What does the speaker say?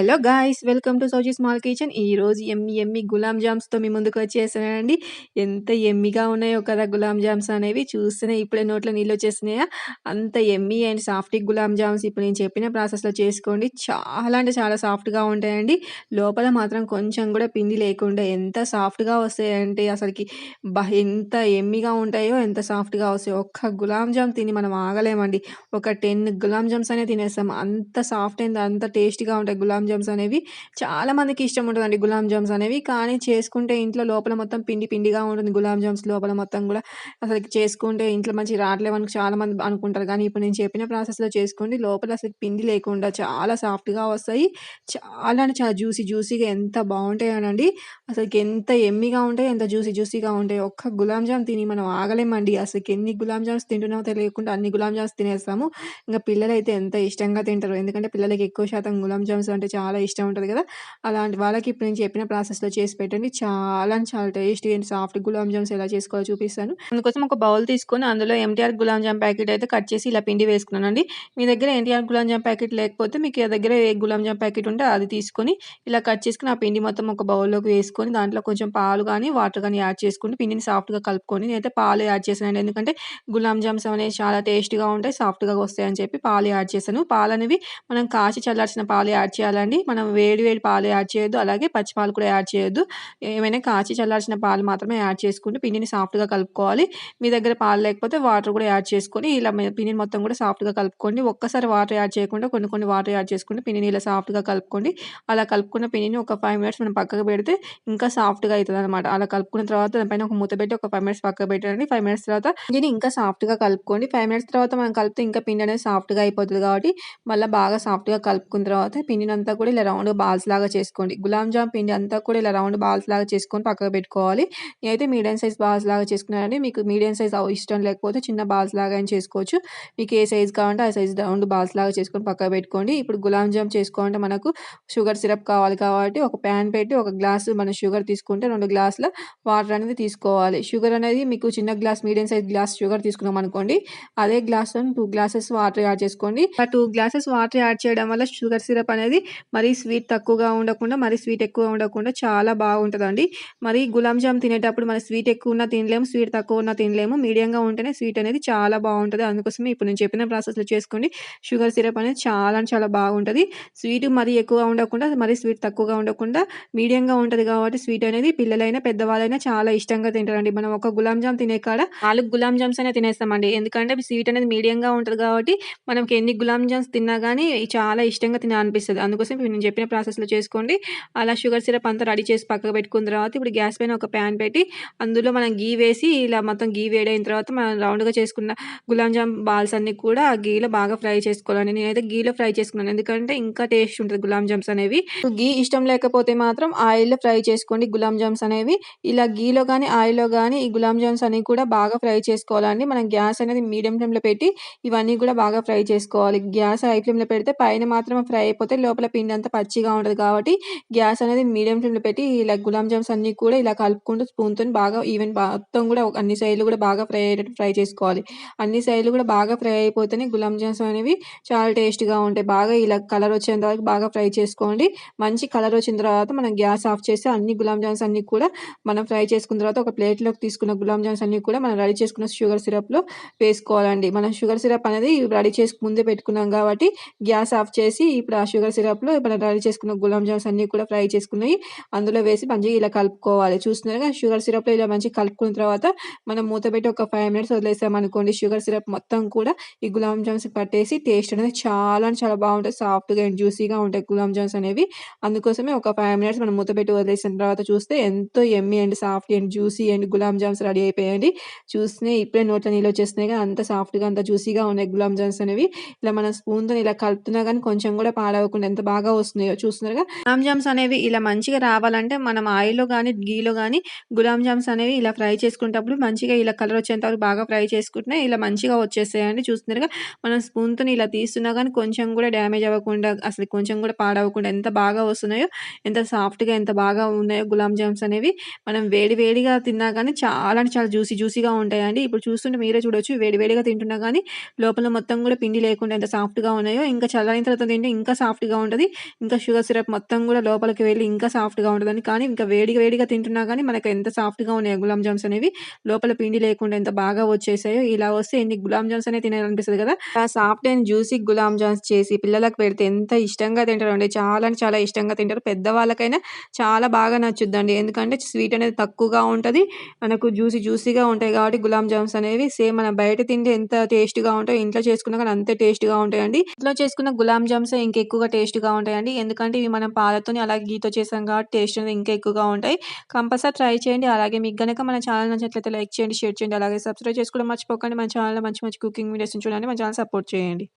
Hello guys welcome to Sowji small kitchen ఈరోజు yummy ఎమ్మి గులాబ్ జామ్స్తో మీ ముందుకు వచ్చేసానండి ఎంత ఎమ్మిగా ఉన్నాయో కదా గులాబ్ జామ్స్ అనేవి. చూస్తేనే ఇప్పుడే నోట్లో నీళ్ళు వచ్చేసినాయా అంత yummy and soft gulab jams ఇప్పుడు నేను చెప్పిన ప్రాసెస్లో చేసుకోండి. చాలా అంటే చాలా సాఫ్ట్గా ఉంటాయండి. లోపల మాత్రం కొంచెం కూడా పిండి లేకుండా ఎంత సాఫ్ట్గా వస్తాయంటే అసలుకి ఎంత ఎమ్మిగా ఉంటాయో ఎంత సాఫ్ట్గా వస్తాయో. ఒక్క గులాబ్ జామ్ తిని మనం ఆగలేమండి. ఒక టెన్ గులాబ్ జామ్స్ అనే తినేస్తాం. అంత సాఫ్ట్ అండ్ అంత టేస్టీగా ఉంటాయి గులాం జామ్స్ అనేవి చాలా మందికి ఇష్టం ఉంటుందండి గులాబ్ జామ్స్ అనేవి. కానీ చేసుకుంటే ఇంట్లో లోపల మొత్తం పిండి పిండిగా ఉంటుంది గులాబ్ జామ్స్ లోపల మొత్తం కూడా. అసలు చేసుకుంటే ఇంట్లో మంచి రావట్లేవని చాలా మంది అనుకుంటారు. కానీ ఇప్పుడు నేను చెప్పిన ప్రాసెస్లో చేసుకోండి లోపల అసలు పిండి లేకుండా చాలా సాఫ్ట్గా వస్తాయి. చాలా అంటే చాలా జ్యూసీ జ్యూసీగా ఎంత బాగుంటాయనండి అసలు ఎంత ఎమ్మిగా ఉంటాయి ఎంత జ్యూసీ జ్యూసీగా ఉంటాయి. ఒక్క గులాబ్ జామ్ తిని మనం ఆగలేమండి. అసలు ఎన్ని గులాబ్ జామ్స్ తింటున్నామో తెలియకుండా అన్ని గులాబ్ జామ్స్ తినేస్తాము. ఇంకా పిల్లలు అయితే ఎంత ఇష్టంగా తింటారు. ఎందుకంటే పిల్లలకి ఎక్కువ శాతం గులాబ్ జామ్స్ అంటే చాలా ఇష్టం ఉంటుంది కదా. అలాంటి వాళ్ళకి ఇప్పుడు నేను చెప్పిన ప్రాసెస్లో చేసి పెట్టండి. చాలా చాలా tasty and soft gulab jams ఎలా చేసుకోవాలో చూపిస్తాను. అందుకోసం ఒక బౌల్ తీసుకొని అందులో ఎంటీఆర్ గులాబ్ జామ్ ప్యాకెట్ అయితే కట్ చేసి ఇలా పిండి వేసుకున్నానండి. మీ దగ్గర ఎన్టీఆర్ గులాబ్ జామ్ ప్యాకెట్ లేకపోతే మీకు దగ్గర ఏ గులాబ్ జామ్ ప్యాకెట్ ఉంటే అది తీసుకొని ఇలా కట్ చేసుకుని ఆ పిండి మొత్తం ఒక బౌల్లోకి వేసుకొని దాంట్లో కొంచెం పాలు కానీ వాటర్ కానీ యాడ్ చేసుకుని పిండిని సాఫ్ట్గా కలుపుకొని నేనైతే పాలు యాడ్ చేశానండి. ఎందుకంటే గులాబ్ జామ్స్ అనేవి చాలా టేస్ట్గా ఉంటాయి సాఫ్ట్గా వస్తాయని చెప్పి పాలు యాడ్ చేశాను. పాలు అనేవి మనం కాచి చల్లార్చిన పాలు యాడ్ చేయాలి చేయాలండి మనం వేడి వేడి పాలు యాడ్ చేయొద్దు. అలాగే పచ్చి పాలు కూడా యాడ్ చేయొద్దు. ఏమైనా కాచి చల్లార్చిన పాలు మాత్రమే యాడ్ చేసుకుంటూ పిండిని సాఫ్ట్గా కలుపుకోవాలి. మీ దగ్గర పాలు లేకపోతే వాటర్ కూడా యాడ్ చేసుకొని ఇలా పిండిని మొత్తం కూడా సాఫ్ట్గా కలుపుకోండి. ఒక్కసారి వాటర్ యాడ్ చేయకుండా కొన్ని కొన్ని వాటర్ యాడ్ చేసుకుంటూ పిండిని ఇలా సాఫ్ట్గా కలుపుకోండి. అలా కలుపుకున్న పిండిని ఒక ఫైవ్ మినిట్స్ మనం పక్కకు పెడితే ఇంకా సాఫ్ట్గా అవుతుంది అనమాట అలా కలుపుకున్న తర్వాత దానిపైన ఒక మూత పెట్టి ఒక ఫైవ్ మినిట్స్ పక్కకు పెట్టండి. ఫైవ్ మినిట్స్ తర్వాత దీన్ని ఇంకా సాఫ్ట్గా కలుపుకోండి. ఫైవ్ మినిట్స్ తర్వాత మనం కలిపితే ఇంకా పిండి అనేది సాఫ్ట్గా అయిపోతుంది కాబట్టి మళ్ళీ బాగా సాఫ్ట్గా కలుపుకున్న తర్వాత పిండిని అంతా అంతా కూడా ఇలా రౌండ్ బాల్స్ లాగా చేసుకోండి. గులాబ్ జామ్ పిండి అంతా కూడా ఇలా రౌండ్ బాల్స్ లాగా చేసుకొని పక్కకు పెట్టుకోవాలి. నేనైతే మీడియం సైజ్ బాల్స్ లాగా చేసుకున్నానండి. మీకు మీడియం సైజ్ ఇష్టం లేకపోతే చిన్న బాల్స్ లాగా అయినా చేసుకోవచ్చు. మీకు ఏ సైజ్ కావాలంటే ఆ సైజ్ రౌండ్ బాల్స్ లాగా చేసుకొని పక్కకు పెట్టుకోండి. ఇప్పుడు గులాబ్ జామ్ చేసుకోవాలంటే మనకు షుగర్ సిరప్ కావాలి కాబట్టి ఒక ప్యాన్ పెట్టి ఒక గ్లాస్ మన షుగర్ తీసుకుంటే రెండు గ్లాసుల వాటర్ అనేది తీసుకోవాలి. షుగర్ అనేది మీకు చిన్న glass medium size glass sugar తీసుకున్నాం అనుకోండి. అదే glass two glasses water add చేసుకోండి. ఆ టూ గ్లాసెస్ వాటర్ యాడ్ చేయడం వల్ల షుగర్ సిరప్ అనేది మరీ స్వీట్ తక్కువగా ఉండకుండా మరీ స్వీట్ ఎక్కువ ఉండకుండా చాలా బాగుంటుందండి. మరి గులాబ్ జామ్ తినేటప్పుడు మన స్వీట్ ఎక్కువ ఉన్న తినలేము స్వీట్ తక్కువ ఉన్న తినలేము. మీడియంగా ఉంటేనే స్వీట్ అనేది చాలా బాగుంటుంది. అందుకోసమే ఇప్పుడు నేను చెప్పిన ప్రాసెస్లో చేసుకోండి. షుగర్ సిరప్ అనేది చాలా చాలా బాగుంటుంది. స్వీట్ మరీ ఎక్కువ ఉండకుండా మరీ స్వీట్ తక్కువగా ఉండకుండా మీడియంగా ఉంటుంది కాబట్టి స్వీట్ అనేది పిల్లలైనా పెద్దవాళ్ళైనా చాలా ఇష్టంగా తింటారండి. మనం ఒక గులాబ్ జామ్ తినే కాడ నాలుగు గులాబ్ జామ్స్ అయినా తినేస్తామండి. ఎందుకంటే స్వీట్ అనేది మీడియంగా ఉంటుంది కాబట్టి మనకి ఎన్ని గులాబ్ జామ్స్ తిన్నా కానీ చాలా ఇష్టంగా తినాలనిపిస్తుంది. అందుకోసం ఇప్పుడు నేను చెప్పిన ప్రాసెస్లో చేసుకోండి. అలా షుగర్ సిరప్ అంతా రెడీ చేసి పక్కకు పెట్టుకున్న తర్వాత ఇప్పుడు గ్యాస్ పైన ఒక ప్యాన్ పెట్టి అందులో మనం గీ వేసి ఇలా మొత్తం గీ వేడైన తర్వాత మనం రౌండ్గా చేసుకున్న గులాబ్ జామ్ బాల్స్ అన్ని కూడా ఆ గీలో బాగా ఫ్రై చేసుకోవాలండి. నేనైతే గీలో ఫ్రై చేసుకున్నాను. ఎందుకంటే ఇంకా టేస్ట్ ఉంటుంది గులాబ్ జామ్స్ అనేవి గీ ఇష్టం లేకపోతే మాత్రం ఆయిల్లో ఫ్రై చేసుకోండి గులాబ్ జామ్స్ అనేవి. ఇలా గీలో కానీ ఆయిల్లో కానీ ఈ గులాబ్ జామ్స్ అనేవి కూడా బాగా ఫ్రై చేసుకోవాలండి. మనం గ్యాస్ అనేది మీడియం ఫ్లేమ్లో పెట్టి ఇవన్నీ కూడా బాగా ఫ్రై చేసుకోవాలి. గ్యాస్ హై ఫ్లేమ్లో పెడితే పైన మాత్రం ఫ్రై అయిపోతే లోపల పిండి అంతా పచ్చిగా ఉంటుంది కాబట్టి గ్యాస్ అనేది మీడియం ఫ్లేమ్లో పెట్టి ఇలా గులాబ్ జామ్స్ అన్నీ కూడా ఇలా కలుపుకుంటూ స్పూన్తో బాగా ఈవెన్ మొత్తం కూడా అన్ని సైడ్లు కూడా బాగా ఫ్రై అయ్యేటట్టు ఫ్రై చేసుకోవాలి. అన్ని సైడ్లు కూడా బాగా ఫ్రై అయిపోతేనే గులాబ్ జామ్స్ అనేవి చాలా టేస్ట్గా ఉంటాయి. బాగా ఇలా కలర్ వచ్చేంత వరకు బాగా ఫ్రై చేసుకోండి. మంచి కలర్ వచ్చిన తర్వాత మనం గ్యాస్ ఆఫ్ చేసి అన్ని గులాబ్ జామ్స్ అన్ని కూడా మనం ఫ్రై చేసుకున్న తర్వాత ఒక ప్లేట్లోకి తీసుకున్న గులాబ్ జామ్స్ అన్ని కూడా మనం రెడీ చేసుకున్న షుగర్ సిరప్లో వేసుకోవాలండి. మనం షుగర్ సిరప్ అనేది రెడీ చేసి ముందే పెట్టుకున్నాం కాబట్టి గ్యాస్ ఆఫ్ చేసి ఇప్పుడు ఆ షుగర్ సిరప్లో మనం రెడీ చేసుకున్న గులాబ్ జామ్స్ అన్ని కూడా ఫ్రై చేసుకున్నాయి. అందులో వేసి మంచిగా ఇలా కలుపుకోవాలి. చూస్తున్నారుగా షుగర్ సిరప్లో ఇలా మంచిగా కలుపుకున్న తర్వాత మనం మూత పెట్టి ఒక ఫైవ్ మినిట్స్ వదిలేసాం అనుకోండి షుగర్ సిరప్ మొత్తం కూడా ఈ గులాబ్ జామ్స్ పట్టేసి టేస్ట్ అనేది చాలా చాలా బాగుంటుంది. సాఫ్ట్గా అండ్ జ్యూసీగా ఉంటాయి గులాబ్ జామ్స్ అనేవి. అందుకోసమే ఒక ఫైవ్ మినిట్స్ మనం మూత పెట్టి వదిలేసిన తర్వాత చూస్తే ఎంతో yummy and soft and juicy and gulab jams ready అయిపోయాయండి. చూస్తే ఇప్పుడే నోట్లో నీళ్ళు వచ్చేస్తున్నాయి కానీ అంత సాఫ్ట్గా అంత జ్యూసీగా ఉన్నాయి గులాబ్ జామ్స్ అనేవి. ఇలా మన స్పూన్తో ఇలా కలుపుతున్నా కానీ కొంచెం కూడా పాడవకుండా ఎంత బాగా బాగా వస్తున్నాయో చూస్తున్నారుగా గులాబ్ జామ్స్ అనేవి ఇలా మంచిగా రావాలంటే మనం ఆయిల్లో కానీ గీలో కానీ గులాబ్ జామ్స్ అనేవి ఇలా ఫ్రై చేసుకునేటప్పుడు మంచిగా ఇలా కలర్ వచ్చేంత వరకు బాగా ఫ్రై చేసుకుంటున్నాయి ఇలా మంచిగా వచ్చేస్తాయండి చూస్తున్నారుగా మనం స్పూన్తో ఇలా తీస్తున్నా కానీ కొంచెం కూడా డ్యామేజ్ అవ్వకుండా అసలు కొంచెం కూడా పాడవకుండా ఎంత బాగా వస్తున్నాయో ఎంత సాఫ్ట్గా ఎంత బాగా ఉన్నాయో గులాబ్ జామ్స్ అనేవి మనం వేడి వేడిగా తిన్నా కానీ చాలా అంటే చాలా జ్యూసీ జ్యూసీగా ఉంటాయండి. ఇప్పుడు చూస్తుంటే మీరే చూడొచ్చు వేడి వేడిగా తింటున్నా కానీ లోపల మొత్తం కూడా పిండి లేకుండా ఎంత సాఫ్ట్గా ఉన్నాయో ఇంకా చల్లని తర్వాత తింటే ఇంకా సాఫ్ట్గా ఉంటుంది. ఇంకా షుగర్ సిరప్ మొత్తం కూడా లోపలికి వెళ్ళి ఇంకా సాఫ్ట్‌గా ఉంటదని. కానీ ఇంకా వేడిగా వేడిగా తింటున్నా కానీ మనకు ఎంత సాఫ్ట్‌గా ఉన్నాయి గులాబ్ జామ్స్ అనేవి. లోపల పిండి లేకుండా ఎంత బాగా వచ్చేసాయో. ఇలా వస్తే ఎన్ని గులాబ్ జామ్స్ అనేవి తినాలనిపిస్తుంది కదా! ఆ soft and juicy gulab jams చేసి పిల్లలకు పెడితే ఎంత ఇష్టంగా తింటారు అండి చాలా అంటే చాలా ఇష్టంగా తింటారు. పెద్దవాళ్ళకైనా చాలా బాగా నచ్చుద్దండి. ఎందుకంటే స్వీట్ అనేది తక్కువగా ఉంటది. మనకు జ్యూసీ జ్యూసీగా ఉంటాయి కాబట్టి గులాబ్ జామ్స్ అనేవి సేమ్ మనం బయట తింటే ఎంత టేస్ట్‌గా ఉంటాయో ఇంట్లో చేసుకున్నా కానీ అంతే టేస్ట్‌గా ఉంటాయండి. ఇంట్లో చేసుకున్న గులాబ్ జామ్స్ ఇంకెక్కువగా టేస్ట్‌గా ఉంటాయండి. ఎందుకంటే ఇవి మనం పాలతోని అలాగే గీతో చేసాం కాబట్టి టేస్ట్ అనేది ఇంకా ఎక్కువగా ఉంటాయి. కంపల్సరీ ట్రై చేయండి. అలాగే మీకు కనుక మన ఛానల్ నచ్చినట్లయితే లైక్ చేయండి, షేర్ చేయండి. అలాగే సబ్స్క్రైబ్ చేసుకోవడం మర్చిపోకండి. మన ఛానల్‌లో మంచి మంచి కుకింగ్ వీడియోస్ చూడండి. మన ఛానల్ సపోర్ట్ చేయండి.